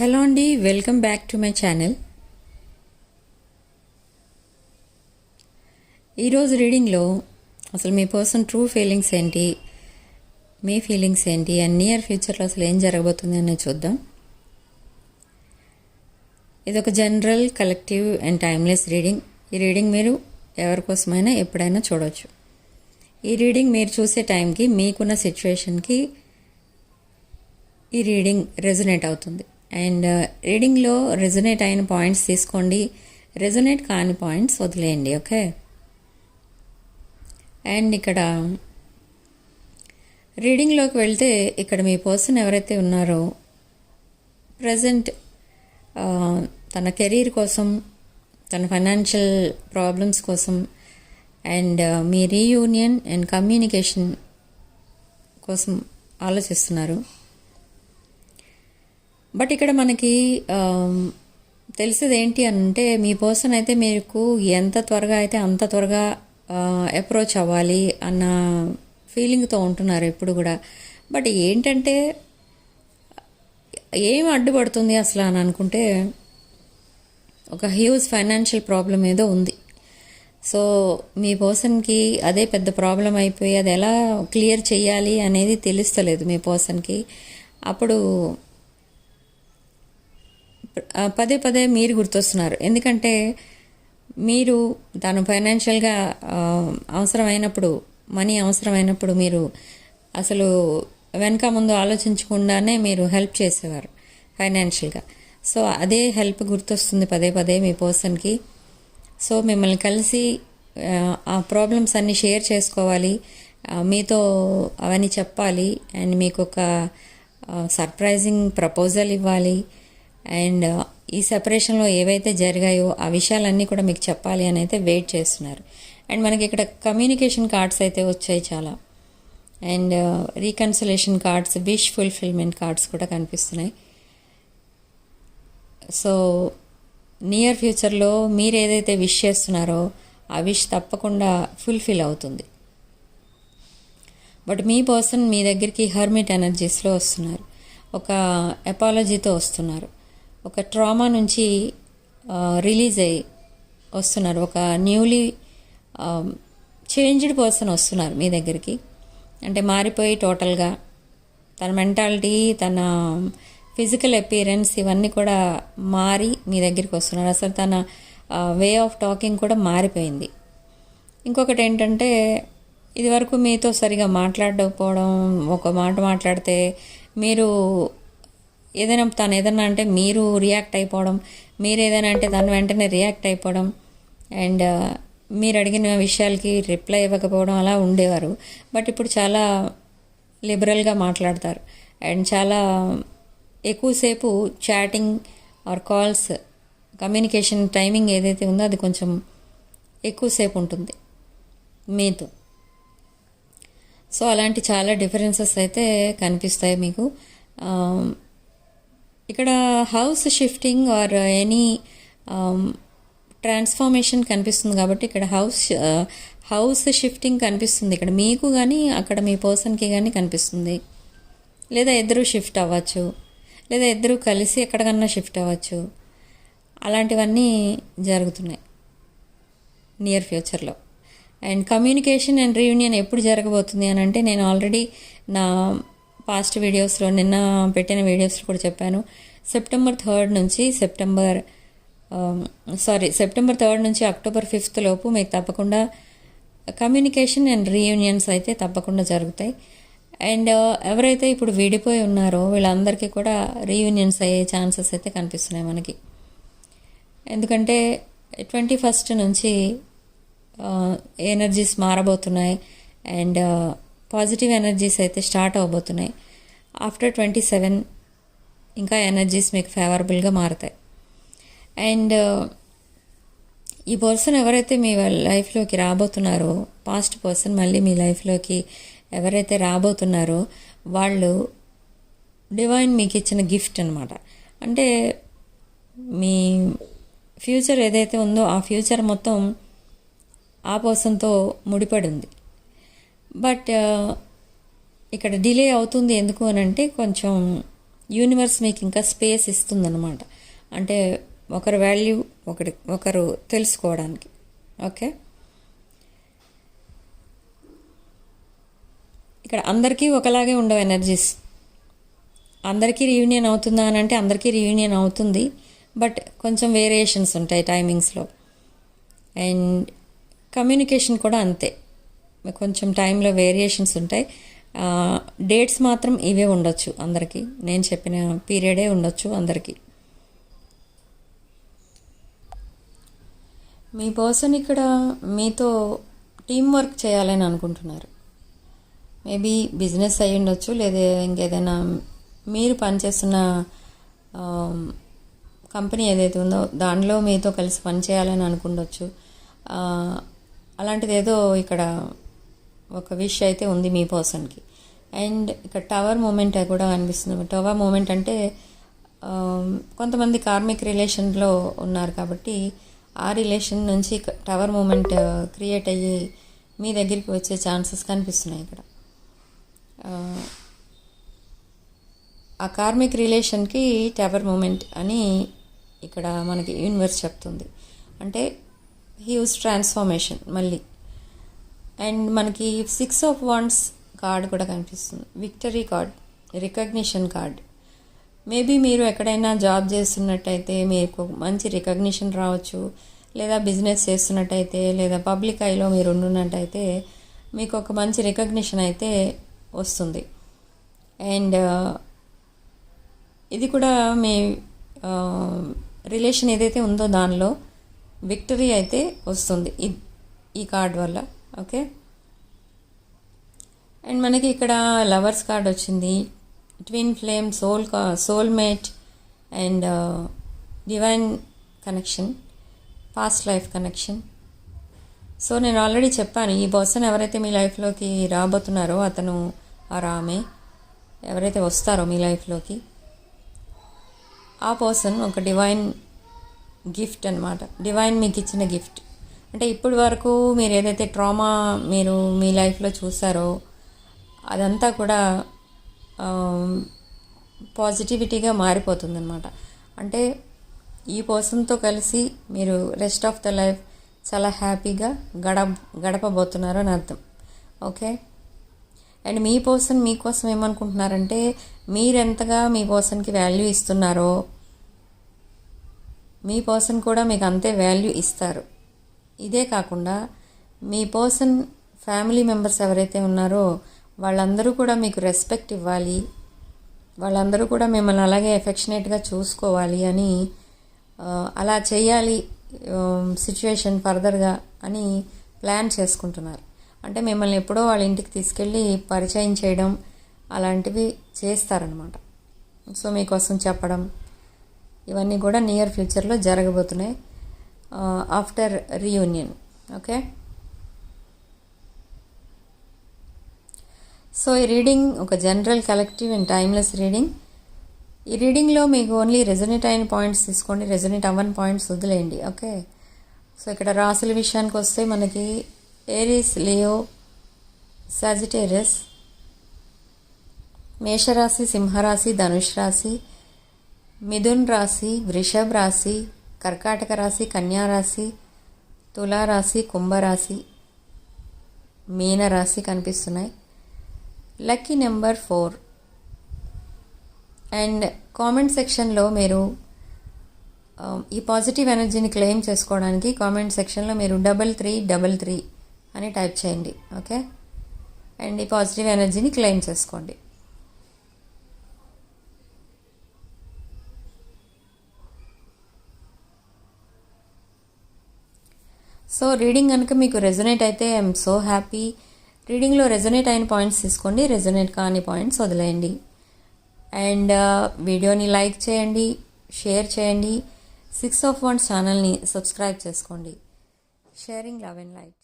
Hello అండి welcome back to my channel. ఈరోజు రీడింగ్లో అసలు మీ పర్సన్ ట్రూ ఫీలింగ్స్ ఏంటి మీ ఫీలింగ్స్ ఏంటి అండ్ నియర్ ఫ్యూచర్లో అసలు ఏం జరగబోతుంది అనేది చూద్దాం. ఇది ఒక general collective and timeless reading. ఈ రీడింగ్ మీరు ఎవరికోసమైనా ఎప్పుడైనా చూడవచ్చు ఈ రీడింగ్ మీరు చూసే టైంకి మీకున్న సిచ్యువేషన్కి ఈ రీడింగ్ రెజొనేట్ అవుతుంది. అండ్ uh, రీడింగ్లో రెజొనేట్ అయిన పాయింట్స్ తీసుకోండి. రెజొనేట్ కాని పాయింట్స్ వదిలేయండి ఓకే? అండ్ ఇక్కడ రీడింగ్లోకి వెళ్తే ఇక్కడ మీ పర్సన్ ఎవరైతే ఉన్నారో ప్రజెంట్ తన కెరీర్ కోసం తన ఫైనాన్షియల్ ప్రాబ్లమ్స్ కోసం అండ్ uh, మీ రీయూనియన్ అండ్ కమ్యూనికేషన్ కోసం ఆలోచిస్తున్నారు. బట్ ఇక్కడ మనకి తెలిసేది ఏంటి అంటే మీ పర్సన్ అయితే మీకు ఎంత త్వరగా అయితే అంత త్వరగా అప్రోచ్ అవ్వాలి అన్న ఫీలింగ్తో ఉంటున్నారు ఎప్పుడు కూడా. బట్ ఏంటంటే ఏం అడ్డుపడుతుంది అసలు అని అనుకుంటే ఒక హ్యూజ్ ఫైనాన్షియల్ ప్రాబ్లం ఏదో ఉంది. సో మీ పర్సన్కి అదే పెద్ద ప్రాబ్లం అయిపోయి అది ఎలా క్లియర్ చేయాలి అనేది తెలుస్తలేదు మీ పర్సన్కి. అప్పుడు పదే పదే మీరు గుర్తొస్తున్నారు. ఎందుకంటే మీరు తను ఫైనాన్షియల్గా అవసరమైనప్పుడు మనీ అవసరమైనప్పుడు మీరు అసలు వెనక ముందు ఆలోచించకుండానే మీరు హెల్ప్ చేసేవారు ఫైనాన్షియల్గా. సో అదే హెల్ప్ గుర్తొస్తుంది పదే పదే మీ పర్సన్కి. సో మిమ్మల్ని కలిసి ఆ ప్రాబ్లమ్స్ అన్నీ షేర్ చేసుకోవాలి మీతో అవన్నీ చెప్పాలి అండ్ మీకు ఒక సర్ప్రైజింగ్ ప్రపోజల్ ఇవ్వాలి అండ్ ఈ సెపరేషన్లో ఏవైతే జరిగాయో ఆ విషయాలన్నీ కూడా మీకు చెప్పాలి అని అయితే వెయిట్ చేస్తున్నారు. అండ్ మనకి ఇక్కడ కమ్యూనికేషన్ కార్డ్స్ అయితే వచ్చాయి చాలా. And reconciliation cards wish fulfilment cards కూడా కనిపిస్తున్నాయి. సో నియర్ ఫ్యూచర్లో మీరు ఏదైతే విష్ చేస్తున్నారో ఆ విష్ తప్పకుండా ఫుల్ఫిల్ అవుతుంది. బట్ మీ పర్సన్ మీ దగ్గరికి హర్మిట్ ఎనర్జీస్లో వస్తున్నారు. ఒక ఎపాలజీతో వస్తున్నారు. ఒక ట్రామా నుంచి రిలీజ్ అయ్యి వస్తున్నారు. ఒక న్యూలీ చేంజ్డ్ పర్సన్ వస్తున్నారు మీ దగ్గరికి. అంటే మారిపోయి టోటల్గా తన మెంటాలిటీ తన ఫిజికల్ అపీరెన్స్ ఇవన్నీ కూడా మారి మీ దగ్గరికి వస్తున్నారు. అసలు తన వే ఆఫ్ టాకింగ్ కూడా మారిపోయింది. ఇంకొకటి ఏంటంటే ఇదివరకు మీతో సరిగా మాట్లాడకపోవడం ఒక మాట మాట్లాడితే మీరు ఏదైనా తను ఏదైనా అంటే మీరు రియాక్ట్ అయిపోవడం మీరు ఏదైనా అంటే తను వెంటనే రియాక్ట్ అయిపోవడం అండ్ uh, మీరు అడిగిన విషయాలకి రిప్లై ఇవ్వకపోవడం అలా ఉండేవారు. బట్ ఇప్పుడు చాలా లిబరల్గా మాట్లాడతారు. అండ్ చాలా ఎక్కువసేపు chatting or calls communication timing ఏదైతే ఉందో అది కొంచెం ఎక్కువసేపు ఉంటుంది మీతో. సో అలాంటి చాలా డిఫరెన్సెస్ అయితే కనిపిస్తాయి మీకు. Um, ఇక్కడ house shifting or any um, transformation కనిపిస్తుంది కాబట్టి ఇక్కడ హౌస్ uh, హౌస్ షిఫ్టింగ్ కనిపిస్తుంది. ఇక్కడ మీకు కానీ అక్కడ మీ పర్సన్కి కానీ కనిపిస్తుంది. లేదా ఇద్దరు షిఫ్ట్ అవ్వచ్చు. లేదా ఇద్దరు కలిసి ఎక్కడికన్నా షిఫ్ట్ అవ్వచ్చు. అలాంటివన్నీ జరుగుతున్నాయి. నియర్ ఫ్యూచర్లో అండ్ కమ్యూనికేషన్ అండ్ రీయూనియన్ ఎప్పుడు జరగబోతుంది అని అంటే నేను ఆల్రెడీ నా పాస్ట్ వీడియోస్లో నిన్న పెట్టిన వీడియోస్లో కూడా చెప్పాను. సెప్టెంబర్ థర్డ్ నుంచి సెప్టెంబర్ సారీ సెప్టెంబర్ థర్డ్ నుంచి అక్టోబర్ ఫిఫ్త్ లోపు మీకు తప్పకుండా కమ్యూనికేషన్ అండ్ రీయూనియన్స్ అయితే తప్పకుండా జరుగుతాయి. అండ్ uh, ఎవరైతే ఇప్పుడు విడిపోయి ఉన్నారో వీళ్ళందరికీ కూడా రీయూనియన్స్ అయ్యే ఛాన్సెస్ అయితే కనిపిస్తున్నాయి మనకి. ఎందుకంటే ట్వంటీ ఫస్ట్ నుంచి uh, ఎనర్జీస్ మారబోతున్నాయి. అండ్ పాజిటివ్ ఎనర్జీస్ అయితే స్టార్ట్ అవబోతున్నాయి. ఆఫ్టర్ ట్వంటీ సెవెన్ ఇంకా ఎనర్జీస్ మీకు ఫేవరబుల్గా మారుతాయి. అండ్ ఈ పర్సన్ ఎవరైతే మీ లైఫ్లోకి రాబోతున్నారో పాస్ట్ పర్సన్ మళ్ళీ మీ లైఫ్లోకి ఎవరైతే రాబోతున్నారో వాళ్ళు డివైన్ మీకు ఇచ్చిన గిఫ్ట్ అనమాట అంటే మీ ఫ్యూచర్ ఏదైతే ఉందో ఆ ఫ్యూచర్ మొత్తం ఆ పర్సన్తో ముడిపడి ఉంది. బట్ ఇక్కడ డిలే అవుతుంది ఎందుకు అని అంటే కొంచెం యూనివర్స్ మీకు ఇంకా స్పేస్ ఇస్తుందన్నమాట. అంటే ఒకరి వాల్యూ ఒకటి ఒకరు తెలుసుకోవడానికి. ఓకే? ఇక్కడ అందరికీ ఒకలాగే ఉండవు ఎనర్జీస్ అందరికీ రీయూనియన్ అవుతుందా అని అంటే అందరికీ రీయూనియన్ అవుతుంది. బట్ కొంచెం వేరియేషన్స్ ఉంటాయి టైమింగ్స్లో అండ్ కమ్యూనికేషన్ కూడా అంతే. కొంచెం టైంలో వేరియేషన్స్ ఉంటాయి. డేట్స్ మాత్రం ఇవే ఉండొచ్చు అందరికీ. నేను చెప్పిన పీరియడే ఉండొచ్చు అందరికీ. మీ పర్సన్ ఇక్కడ మీతో టీం వర్క్ చేయాలని అనుకుంటున్నారు. మేబీ బిజినెస్ అయి ఉండొచ్చు లేదా ఇంకేదైనా మీరు పనిచేస్తున్న కంపెనీ ఏదైతే ఉందో దానిలో మీతో కలిసి పనిచేయాలని అనుకుండొచ్చు. అలాంటిది ఏదో ఇక్కడ ఒక విష్ అయితే ఉంది మీ పర్సన్కి అండ్ ఇక్కడ టవర్ మూమెంట్ కూడా అనిపిస్తుంది. టవర్ మూమెంట్ అంటే um, కొంతమంది కార్మిక్ రిలేషన్లో ఉన్నారు కాబట్టి ఆ రిలేషన్ నుంచి టవర్ మూమెంట్ క్రియేట్ అయ్యి మీ దగ్గరికి వచ్చే ఛాన్సెస్ కనిపిస్తున్నాయి ఇక్కడ. Uh, ఆ, కార్మిక్ రిలేషన్కి టవర్ మూమెంట్ అని ఇక్కడ మనకి యూనివర్స్ చెప్తుంది. అంటే హ్యూజ్ ట్రాన్స్ఫార్మేషన్ మళ్ళీ. అండ్ మనకి సిక్స్ ఆఫ్ వన్స్ కార్డ్ కూడా కనిపిస్తుంది. Victory card recognition card. Maybe మీరు ఎక్కడైనా జాబ్ చేస్తున్నట్టయితే మీకు మంచి రికగ్నిషన్ రావచ్చు. లేదా బిజినెస్ చేస్తున్నట్టయితే లేదా పబ్లిక్ ఐలో మీరు ఉండున్నట్టయితే మీకు ఒక మంచి రికగ్నిషన్ అయితే వస్తుంది. అండ్ ఇది కూడా మీ రిలేషన్ ఏదైతే ఉందో దానిలో విక్టరీ అయితే వస్తుంది. ఈ- ఈ కార్డ్ వల్ల. ఓకే? అండ్ మనకి ఇక్కడ లవర్స్ కార్డ్ వచ్చింది. Twin flame soul soulmate and divine connection past life connection so నేను ఆల్రెడీ చెప్పాను ఈ పర్సన్ ఎవరైతే మీ లైఫ్లోకి రాబోతున్నారో అతను ఆ రామే ఎవరైతే వస్తారో మీ లైఫ్లోకి ఆ పర్సన్ ఒక డివైన్ గిఫ్ట్ అనమాట డివైన్ మీకు ఇచ్చిన గిఫ్ట్ అంటే ఇప్పటి వరకు మీరు ఏదైతే ట్రామా మీరు మీ లైఫ్లో చూసారో అదంతా కూడా పాజిటివిటీగా మారిపోతుందన్నమాట. అంటే ఈ పర్సన్తో కలిసి మీరు రెస్ట్ ఆఫ్ ద లైఫ్ చాలా హ్యాపీగా గడ గడపబోతున్నారు అని అర్థం. ఓకే అండ్ మీ పర్సన్ మీకోసం ఏమనుకుంటున్నారంటే మీరెంతగా మీ పర్సన్కి వాల్యూ ఇస్తున్నారో మీ పర్సన్ కూడా మీకు అంతే వాల్యూ ఇస్తారు. ఇదే కాకుండా మీ పర్సన్ ఫ్యామిలీ మెంబర్స్ ఎవరైతే ఉన్నారో వాళ్ళందరూ కూడా మీకు రెస్పెక్ట్ ఇవ్వాలి. వాళ్ళందరూ కూడా మిమ్మల్ని అలాగే ఎఫెక్షనేట్గా చూసుకోవాలి అని అలా చేయాలి సిచ్యువేషన్ ఫర్దర్గా అని ప్లాన్ చేసుకుంటున్నారు. అంటే మిమ్మల్ని ఎప్పుడో వాళ్ళ ఇంటికి తీసుకెళ్ళి పరిచయం చేయడం అలాంటివి చేస్తారనమాట సో మీకోసం చెప్పడం ఇవన్నీ కూడా నియర్ ఫ్యూచర్లో జరగబోతున్నాయి. ఆఫ్టర్ రీయూనియన్ ఓకే సో ఈ రీడింగ్ ఒక general collective and timeless reading ఈ రీడింగ్లో మీకు ఓన్లీ రెజొనేట్ అయిన పాయింట్స్ తీసుకోండి రెజొనేట్ అవ్వని పాయింట్స్ వదిలేయండి ఓకే సో ఇక్కడ రాసుల విషయానికి వస్తే మనకి ఏరీస్ లియో సాజిటేరియస్ మేషరాశి సింహరాశి ధనుష్ రాశి మిథున్ రాశి వృషభ రాశి కర్కాటక రాశి కన్యా రాశి తులారాశి కుంభరాశి మీనరాశి కనిపిస్తున్నాయి. Lucky number four. And comment సెక్షన్లో మీరు ఈ పాజిటివ్ ఎనర్జీని క్లెయిమ్ చేసుకోవడానికి కామెంట్ సెక్షన్లో మీరు డబల్ త్రీ డబల్ త్రీ అని టైప్ చేయండి ఓకే? అండ్ ఈ పాజిటివ్ ఎనర్జీని క్లెయిమ్ చేసుకోండి. సో రీడింగ్ కనుక మీకు రెజొనేట్ అయితే ఐఎమ్ సో హ్యాపీ. రీడింగ్లో రెజొనేట్ అయిన పాయింట్స్ తీసుకోండి రెజొనేట్ కాని పాయింట్స్ వదిలేయండి. అండ్ వీడియోని లైక్ చేయండి షేర్ చేయండి. సిక్స్ ఆఫ్ వన్ ఛానల్ని సబ్స్క్రైబ్ చేసుకోండి. Sharing love and like